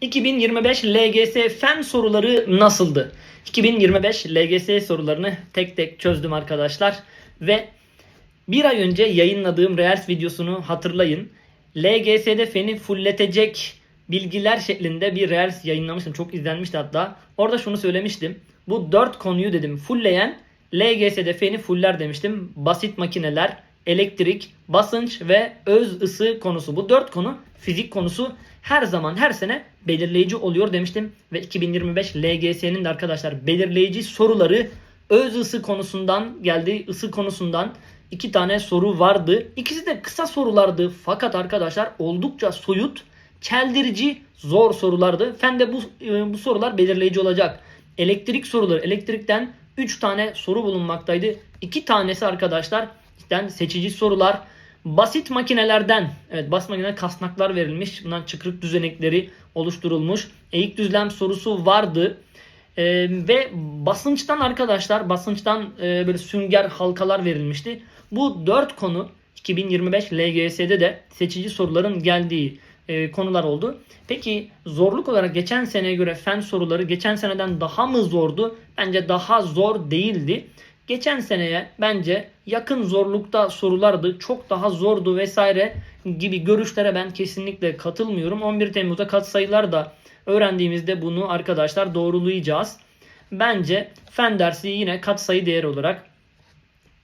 2025 LGS fen soruları nasıldı? 2025 LGS sorularını tek tek çözdüm arkadaşlar ve bir ay önce yayınladığım Reels videosunu hatırlayın. LGS'de feni fulletecek bilgiler şeklinde bir Reels yayınlamıştım. Çok izlenmişti hatta. Orada şunu söylemiştim. Bu 4 konuyu dedim fullleyen LGS'de feni fuller demiştim. Basit makineler, elektrik, basınç ve öz ısı konusu. Bu 4 konu fizik konusu her zaman her sene belirleyici oluyor demiştim. Ve 2025 LGS'nin de arkadaşlar belirleyici soruları öz ısı konusundan geldi. ısı konusundan iki tane soru vardı. İkisi de kısa sorulardı fakat arkadaşlar oldukça soyut, çeldirici, zor sorulardı. Fende bu, e, bu sorular belirleyici olacak. Elektrik soruları, elektrikten 3 tane soru bulunmaktaydı. 2 tanesi arkadaşlar işte seçici sorular. Basit makinelerden, evet basit makineler kasnaklar verilmiş. Bundan çıkrık düzenekleri oluşturulmuş. Eğik düzlem sorusu vardı. Ee, ve basınçtan arkadaşlar basınçtan e, böyle sünger halkalar verilmişti. Bu 4 konu 2025 LGS'de de seçici soruların geldiği e, konular oldu. Peki zorluk olarak geçen seneye göre fen soruları geçen seneden daha mı zordu? Bence daha zor değildi. Geçen seneye bence yakın zorlukta sorulardı. Çok daha zordu vesaire gibi görüşlere ben kesinlikle katılmıyorum. 11 Temmuz'da katsayılar da öğrendiğimizde bunu arkadaşlar doğrulayacağız. Bence fen dersi yine katsayı değeri olarak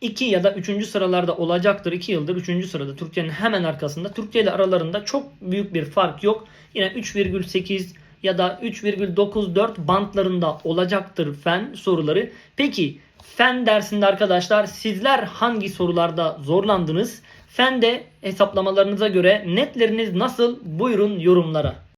2 ya da 3. sıralarda olacaktır. 2 yıldır 3. sırada Türkiye'nin hemen arkasında. Türkiye ile aralarında çok büyük bir fark yok. Yine 3,8 ya da 3,94 bantlarında olacaktır fen soruları. Peki fen dersinde arkadaşlar sizler hangi sorularda zorlandınız? Fende hesaplamalarınıza göre netleriniz nasıl? Buyurun yorumlara.